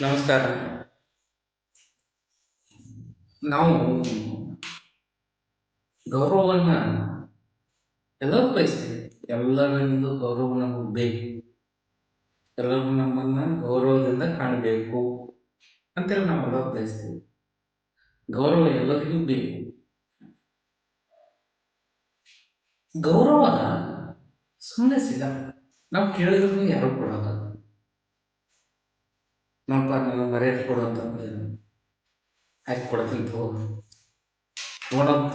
ನಮಸ್ಕಾರ. ನಾವು ಗೌರವವನ್ನ ಎಲ್ಲರೂ ಬಯಸ್ತೀವಿ. ಎಲ್ಲರಿಂದ ಗೌರವ ನಮಗೆ ಬೇಕು. ಎಲ್ಲರೂ ನಮ್ಮನ್ನ ಗೌರವದಿಂದ ಕಾಣಬೇಕು ಅಂತೇಳಿ ನಾವು ಎಲ್ಲರೂ ಬಯಸ್ತೀವಿ. ಗೌರವ ಎಲ್ಲರಿಗೂ ಬೇಕು. ಗೌರವ ಸುಮ್ಮನೆ ಸಿಗ ನಾವು ಕೇಳಿದ್ರು ಯಾರು ಕೊಡಲ್ಲ. ನೋಡಪ್ಪ ನೀವು ಮರ್ಯಾದೆ ಕೊಡು ಅಂತಂದ್ರೆ ಹಾಕಿ ಕೊಡ್ತೀನಿ ತಗೋ ನೋಡಂತ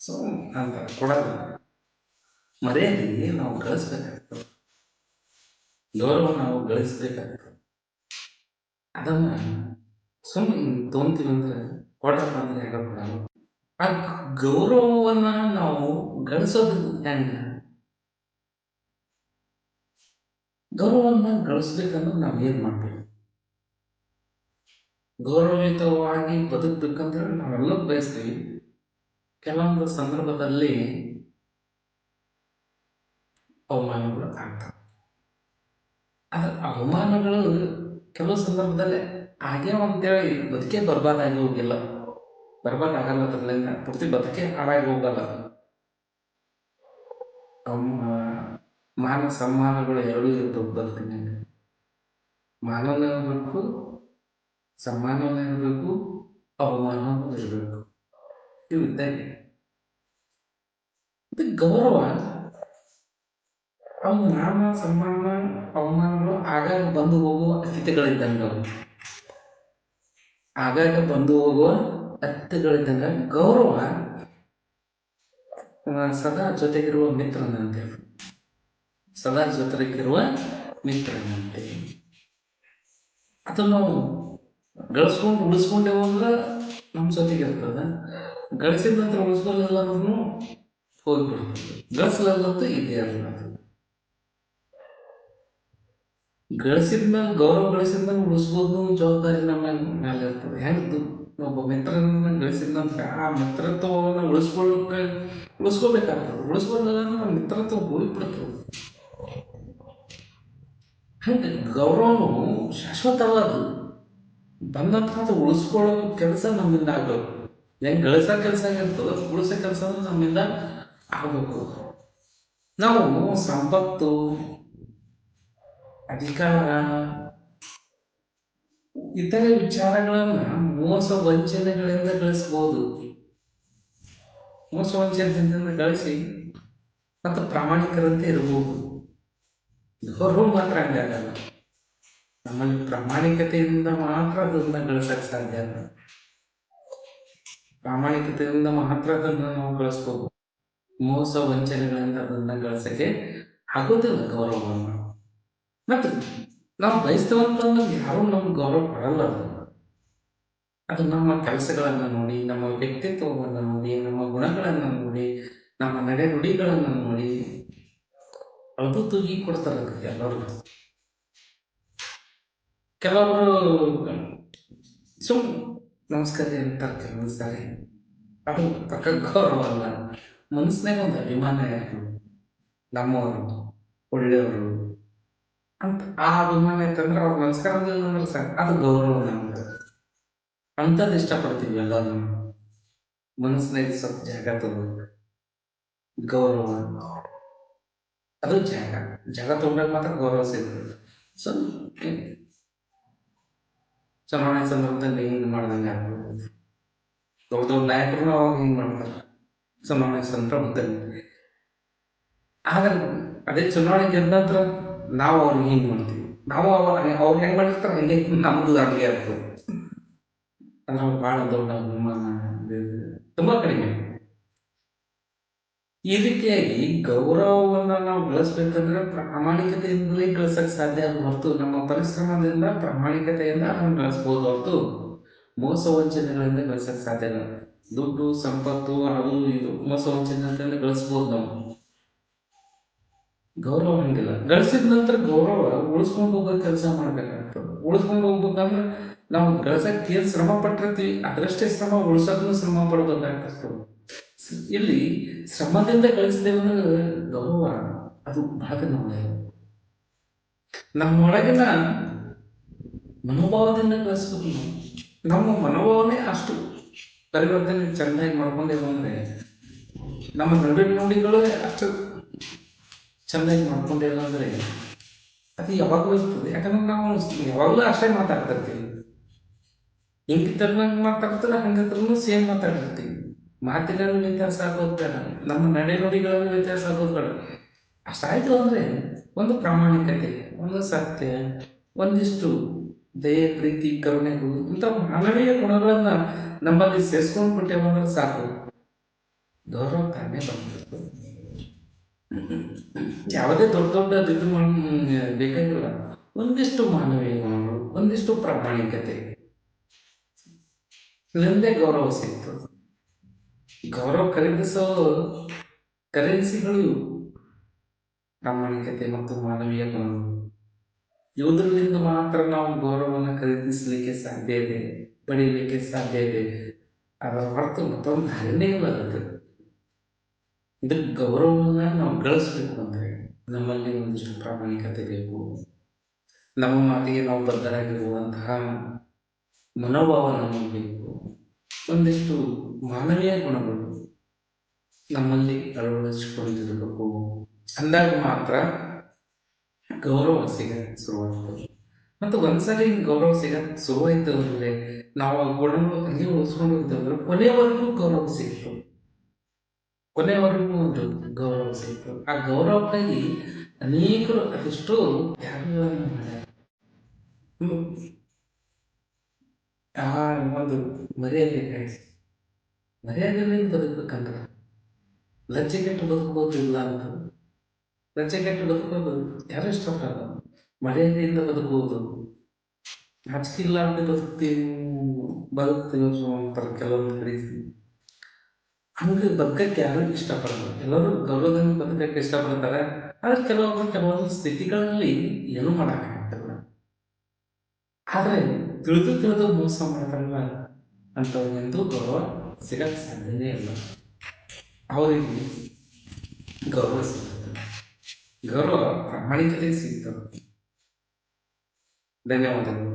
ಸೊ ಅಂತ ಕೊಡಲ್ಲ. ಮರ್ಯಾದೆ ನಾವು ಗಳಿಸ್ಬೇಕಾಗ್ತದೆ. ಗೌರವ ನಾವು ಗಳಿಸ್ಬೇಕಾಗ್ತದೆ. ಅದನ್ನ ಸುಮ್ಮನೆ ತೊಗೊಂತೀವಿ ಅಂದ್ರೆ ಕೊಡಲ್ಲ ಅಂದ್ರೆ ಹೇಗ ಕೊಡಲ್ಲ? ಆ ಗೌರವವನ್ನ ನಾವು ಗಳಿಸೋದು ಹೆಂಗ? ಗೌರವವನ್ನ ಗಳಿಸ್ಬೇಕಂದ್ರೆ ನಾವು ಏನು ಮಾಡಬೇಕು? ಗೌರವಯುತವಾಗಿ ಬದುಕಬೇಕಂದ್ರೆ ನಾವೆಲ್ಲ ಬಯಸ್ತೀವಿ. ಕೆಲವೊಂದು ಸಂದರ್ಭದಲ್ಲಿ ಅವಮಾನಗಳು ಆಗ್ತವೆ. ಆದ್ರೆ ಅವಮಾನಗಳು ಕೆಲವು ಸಂದರ್ಭದಲ್ಲಿ ಆಗ್ಯಾವ ಅಂತೇಳಿ ಬದುಕೇ ಬರ್ಬಾದಾಗಿ ಹೋಗಿಲ್ಲ. ಬರ್ಬಾದಾಗಲ್ಲ ಅದರಲ್ಲಿಂದ ಪೂರ್ತಿ ಬದುಕೇ ಹಾಳಾಗಿ ಹೋಗಲ್ಲ. ಮಾನ ಸಮ್ಮಾನಗಳು ಎರಡೂ ಇರ್ತವೆ ಬದುಕಿನಾಗ. ಮಾನವೂ ಇರಬೇಕು ಸಮ್ಮಾನವೂ ಇರಬೇಕು ಅವಮಾನವೂ ಇರಬೇಕು. ಇವು ಇದ್ದಂಗೆ ಇದು ಗೌರವ ಅವು ನಾಮ ಸಮ್ಮಾನ ಅವಮಾನಗಳು ಆಗಾಗ ಬಂದು ಹೋಗುವ ಅತಿಥಿಗಳಿದ್ದಂಗೆ ಆಗಾಗ ಬಂದು ಹೋಗುವ ಅತಿಥಿಗಳಿದ್ದಂಗೆ ಗೌರವ. ಸದಾ ಜೊತೆಗಿರುವ ಮಿತ್ರನಂತೆ. ಸದಾ ಜೊತೆಗಿರುವ ಮಿತ್ರನಂತೆ. ಅದನ್ನು ಗಳಿಸ್ಕೊಂಡು ಉಳಿಸ್ಕೊಂಡೇವು ಅಂದ್ರೆ ನಮ್ಮ ಸತಿಗೆ ಇರ್ತದೆ. ಗಳಿಸಿದ ನಂತರ ಉಳಿಸ್ಕೊಳ್ಳಿಲ್ಲ ಅಂದ್ರೂ ಹೋಗ್ಬಿಡ್ತದೆ. ಗಳಿಸ್ಲಲ್ಲಂತೂ ಇದೇ ಅನ್ನೋದು. ಗಳಿಸಿದ್ಮೇಲೆ ಗಳಿಸಿದ ಮೇಲೆ ಗೌರವ ಗಳಿಸಿದ ಮೇಲೆ ಉಳಿಸ್ಬೋದು ಜವಾಬ್ದಾರಿ ನಮ್ಮ ಮೇಲೆ ಇರ್ತದೆ. ಹೆಂಗೆ ಒಬ್ಬ ಮಿತ್ರನನ್ನ ಗಳಿಸಿದ ನಂತರ ಆ ಮಿತ್ರತ್ವವನ್ನು ಉಳಿಸ್ಕೊಳ್ಳೋಕೆ ಉಳಿಸ್ಕೋಬೇಕಾಗ್ತದೆ. ಉಳಿಸ್ಕೊಳ್ಳಲ್ಲ ಆ ಮಿತ್ರತ್ವ ಹೋಗ್ಬಿಡ್ತದೆ. ಹಂಗೆ ಗೌರವವು ಶಾಶ್ವತವಾದ ಬಂದಂತ ಅದು ಉಳಿಸ್ಕೊಳ್ಳೋ ಕೆಲಸ ನಮ್ಮಿಂದ ಆಗಬೇಕು. ಹೆಂಗೆ ಗಳಿಸೋ ಕೆಲಸ ಆಗಿರ್ತದೆ ಉಳಿಸೋ ಕೆಲಸ ನಮ್ಮಿಂದ ಆಗಬೇಕು. ನಾವು ಸಂಪತ್ತು, ಅಧಿಕಾರ, ಇತರೆ ವಿಚಾರಗಳನ್ನು ಮೋಸ ವಂಚನೆಗಳಿಂದ ಗಳಿಸ್ಬೋದು. ಮೋಸ ವಂಚನೆಯಿಂದ ಗಳಿಸಿ ಮತ್ತು ಪ್ರಾಮಾಣಿಕರಂತೆ ಇರಬಹುದು ಗೌರವ ಮಾತ್ರ ಹಂಗಾಗಲ್ಲ ನಮ್ಮಲ್ಲಿ ಪ್ರಾಮಾಣಿಕತೆಯಿಂದ ಮಾತ್ರ ಅದನ್ನ ಗಳಿಸಕ್ಕೆ ಸಾಧ್ಯ ಪ್ರಾಮಾಣಿಕತೆಯಿಂದ ಮಾತ್ರ ಅದನ್ನು ನಾವು ಗಳಿಸ್ಬೋದು ಮೋಸ ವಂಚನೆಗಳಿಂದ ಅದನ್ನ ಗಳಿಸಕ್ಕೆ ಆಗೋದಿಲ್ಲ ಗೌರವವನ್ನು. ಮತ್ತು ನಾವು ಬಯಸ್ತೇವಂತಂದ್ರೆ ಯಾರೂ ನಮ್ಗೆ ಗೌರವ ಕೊಡಲ್ಲ ಅದು ಅದು ನಮ್ಮ ಕೆಲಸಗಳನ್ನು ನೋಡಿ, ನಮ್ಮ ವ್ಯಕ್ತಿತ್ವವನ್ನು ನೋಡಿ, ನಮ್ಮ ಗುಣಗಳನ್ನು ನೋಡಿ, ನಮ್ಮ ನಡೆ ನುಡಿಗಳನ್ನು ನೋಡಿ. ಅದು ತೂಗಿ ಕೊಡ್ತಾರೆ ಅದಕ್ಕೆ ಎಲ್ಲರೂ. ಕೆಲವರು ಸುಮ್ ನಮಸ್ಕಾರ ಅಂತ ಮನಸ್ಸಾರಿ ಸಾರಿ ಅದು ಗೌರವ ಅಲ್ಲ. ಮನಸ್ಸಿನಾಗ ಒಂದು ಅಭಿಮಾನ ನಮ್ಮವರು, ಒಳ್ಳೆಯವರು ಅಂತ. ಆ ಅಭಿಮಾನ ಇತ್ತಂದ್ರೆ ಅವ್ರ ನಮಸ್ಕಾರ ಅಂದ್ರೆ ಸಾಕು ಅದು ಗೌರವ ನಮ್ಗೆ ಅಂಥದ್ದು ಇಷ್ಟಪಡ್ತೀವಿ ಎಲ್ಲರೂ. ಮನಸ್ಸಿನಾಗ ಸ್ವಲ್ಪ ಜಾಗ ತಗೋಬೇಕು. ಗೌರವ. ಅದು ಜಾಗ. ಜಾಗ ತಗೊಂಡಾಗ ಮಾತ್ರ ಗೌರವ ಸಿಗ್ತದೆ ಸೊ ಚುನಾವಣೆ ಸಂದರ್ಭದಲ್ಲಿ ಹಿಂಗೆ ಮಾಡ್ದಂಗೆ ಆಗ್ಬೋದು ದೊಡ್ಡ ದೊಡ್ಡ ನಾಯಕರು ಅವಾಗ ಹಿಂಗೆ ಮಾಡ್ತಾರೆ ಚುನಾವಣೆ ಸಂದರ್ಭದಲ್ಲಿ ಆದ್ರೆ ಅದೇ ಚುನಾವಣೆ ಗೆದ್ದ ನಂತರ ನಾವು ಅವ್ರಿಗೆ ಹಿಂಗೆ ಮಾಡ್ತೀವಿ. ನಾವು ಅವ್ರ ಅವ್ರು ಹೆಂಗೆ ಮಾಡಿರ್ತಾರೆ ಹಂಗೆ ನಮ್ದು ಹಂಗೆ ಆಗ್ತದೆ. ಅಂದ್ರೆ ಭಾಳ ದೊಡ್ಡ ಅಭಿಮಾನ ತುಂಬ ಕಡಿಮೆ. ಈ ರೀತಿಯಾಗಿ ಗೌರವವನ್ನು ನಾವು ಗಳಿಸ್ಬೇಕಂದ್ರೆ ಪ್ರಾಮಾಣಿಕತೆಯಿಂದಲೇ ಗಳಿಸಕ್ಕೆ ಸಾಧ್ಯ ಹೊರತು ನಮ್ಮ ಪರಿಶ್ರಮದಿಂದ ಪ್ರಾಮಾಣಿಕತೆಯಿಂದ ಅದನ್ನು ಗಳಿಸ್ಬೋದು ಹೊರತು ಮೋಸ ವಂಚನೆಗಳಿಂದ ಗಳಿಸಕ್ಕೆ ಸಾಧ್ಯ ಇಲ್ಲ. ದುಡ್ಡು, ಸಂಪತ್ತು ಅದು ಇದು ಮೋಸ ವಂಚನೆಗಳಿಂದ ಗಳಿಸ್ಬೋದು ನಾವು. ಗೌರವ ಹಂಗಿಲ್ಲ. ಗಳಿಸಿದ ನಂತರ ಗೌರವ ಉಳಿಸ್ಕೊಂಡು ಹೋಗೋ ಕೆಲಸ ಮಾಡ್ಬೇಕಾಗ್ತದೆ ಉಳಿಸ್ಕೊಂಡು ಹೋಗ್ಬೇಕಂದ್ರೆ ನಾವು ಗಳಿಸಕ್ಕೆ ಏನು ಶ್ರಮ ಪಟ್ಟಿರ್ತೀವಿ, ಅದರಷ್ಟೇ ಶ್ರಮ, ಉಳಿಸೋದನ್ನು ಶ್ರಮ ಪಡ್ಬೇಕಾಗ್ತದೆ ಇಲ್ಲಿ ಶ್ರಮದಿಂದ ಗಳಿಸಿದೇವೆ ಅಂದ್ರೆ ಗೌರವ ಅದು ಬಹಳ ಒಳ್ಳೆಯದು ನಮ್ಮೊಳಗಿನ ಮನೋಭಾವದಿಂದ ಗಳಿಸ್ಬೇಕು ನಮ್ಮ ಮನೋಭಾವನೆ ಅಷ್ಟು. ಪರಿವರ್ತನೆ ಚೆನ್ನಾಗಿ ಮಾಡ್ಕೊಂಡೇವು ಅಂದರೆ ನಮ್ಮ ನಡೆ ನೋಡಿಗಳು ಅಷ್ಟು ಚೆನ್ನಾಗಿ ಮಾಡ್ಕೊಂಡೇವು ಅಂದರೆ ಅದು ಯಾವಾಗಲೂ ಇರ್ತದೆ. ಯಾಕಂದ್ರೆ ನಾವು ಯಾವಾಗಲೂ ಅಷ್ಟೇ ಮಾತಾಡ್ತಿರ್ತೀವಿ ಹೆಂಗಿದ್ದಂಗೆ ಮಾತಾಡ್ತಾರೆ ಹಂಗಿದ್ರೂ ಸೇಮ್ ಮಾತಾಡ್ತಿರ್ತೀವಿ ಮಾತಿನಲ್ಲಿ ವ್ಯತ್ಯಾಸ ಆಗೋದು ಬೇಡ ನಮ್ಮ ನಡೆ ನುಡಿಗಳಲ್ಲಿ ವ್ಯತ್ಯಾಸ ಆಗೋದು ಬೇಡ ಅಷ್ಟಾಯ್ತು ಅಂದರೆ ಒಂದು ಪ್ರಾಮಾಣಿಕತೆ, ಒಂದು ಸತ್ಯ, ಒಂದಿಷ್ಟು ದಯೆ, ಪ್ರೀತಿ ಕರುಣೆಗಳು ಇಂಥ ಮಾನವೀಯ ಗುಣಗಳನ್ನ ನಮ್ಮಲ್ಲಿ ಸೇರಿಸ್ಕೊಂಡು ಬಿಟ್ಟೇವಂದ್ರೆ ಸಾಕು. ಗೌರವ ತಾನೇ ಬಂದ್ಬಿಡ್ತು ಯಾವುದೇ ದೊಡ್ಡ ದೊಡ್ಡ ಇದು ಬೇಕಾಗಿಲ್ಲ. ಒಂದಿಷ್ಟು ಮಾನವೀಯ ಗುಣಗಳು, ಒಂದಿಷ್ಟು ಪ್ರಾಮಾಣಿಕತೆ. ಇದರಿಂದೇ ಗೌರವ ಸಿಕ್ತು ಗೌರವ ಖರೀದಿಸೋ ಕರೆನ್ಸಿಗಳು ಇವು. ಪ್ರಾಮಾಣಿಕತೆ ಮತ್ತು ಮಾನವೀಯ ಗುಣಗಳು ಇವುದರಿಂದ ಮಾತ್ರ ನಾವು ಗೌರವವನ್ನು ಖರೀದಿಸಲಿಕ್ಕೆ ಸಾಧ್ಯ ಇದೆ, ಪಡೆಯಲಿಕ್ಕೆ ಸಾಧ್ಯ ಇದೆ. ಅದರ ಹೊರತು ಮತ್ತೊಂದು ಧಾರಣೆ ಇಲ್ಲ ಅದಕ್ಕೆ ಇದಕ್ಕೆ ಗೌರವವನ್ನು ನಾವು ಗಳಿಸ್ಬೇಕು ಅಂದರೆ ನಮ್ಮಲ್ಲಿ ಒಂದಿಷ್ಟು ಪ್ರಾಮಾಣಿಕತೆ ಬೇಕು. ನಮ್ಮ ಮಾತಿಗೆ ನಾವು ಬದ್ಧರಾಗಿರುವಂತಹ ಮನೋಭಾವ ನಮಗೆ ಬೇಕು. ಒಂದಿಷ್ಟು ಮಾನವೀಯ ಗುಣಗಳು ನಮ್ಮಲ್ಲಿ ಅಳವಡಿಸಿಕೊಂಡಿರಬೇಕು. ಅಂದಾಗ ಮಾತ್ರ ಗೌರವ ಸಿಗ ಶುರುವಾಗ್ತದೆ. ಮತ್ತು ಒಂದ್ಸರಿ ಗೌರವ ಸಿಗ ಶುರುವಾಯ್ತು ಅಂದರೆ ನಾವು ಆ ಗುಣಗಳು ಹಂಗೆ ಉಳಿಸ್ಕೊಂಡು ಕೊನೆವರೆಗೂ ಗೌರವ ಸಿಗ್ತು ಕೊನೆವರೆಗೂ ಒಂದು ಗೌರವ ಸಿಗ್ತು ಆ ಗೌರವಕ್ಕಾಗಿ ಅನೇಕರು ಅದೆಷ್ಟೋ ತ್ಯಾಗಗಳನ್ನು. ಆ ಒಂದು ಮರ್ಯಾದೆ ಕಾಯಿಸಿ ಮರ್ಯಾದೆಯಿಂದ ಬದುಕಬೇಕಂದ್ರೆ ಲಜ್ಜೆಗೆಟ್ಟು ಬದುಕೋದಿಲ್ಲ ಅಂತ ಕೆಟ್ಟು ಬದುಕೋದು ಯಾರು ಇಷ್ಟಪಡಲ್ಲ. ಮರ್ಯಾದೆಯಿಂದ ಬದುಕುವುದು ನಾಚಿಕಿಲ್ಲ ಅಂತ ಬದುಕ್ತೀವಿ ಬದುಕ್ತೀವಿ ಅಂತಾರೆ ಕೆಲವೊಂದು ಕಡೆ ಹಂಗೆ ಬದುಕಕ್ಕೆ ಯಾರು ಇಷ್ಟಪಡಲ್ಲ. ಎಲ್ಲರೂ ಗೌರವದಿಂದ ಬದುಕಕ್ಕೆ ಇಷ್ಟಪಡ್ತಾರೆ. ಆದರೆ ಕೆಲವೊಬ್ಬರು ಕೆಲವೊಂದು ಸ್ಥಿತಿಗಳಲ್ಲಿ ಏನೂ ಮಾಡೋಕ್ಕಾಗಲ್ಲ. ಆದರೆ ತಿಳಿದು ತಿಳಿದು ಮೋಸ ಮಾಡ್ತಾರಲ್ಲ ಅಂಥವ್ರಿಗಂತೂ ಗೌರವ ಸಿಗಕ್ಕೆ ಸಾಧ್ಯನೇ ಇಲ್ಲ ಅವರಿಗೆ ಗೌರವ ಸಿಗ್ತದೆ ಗೌರವ ಪ್ರಾಮಾಣಿಕತೆ ಸಿಗ್ತದೆ ಧನ್ಯವಾದಗಳು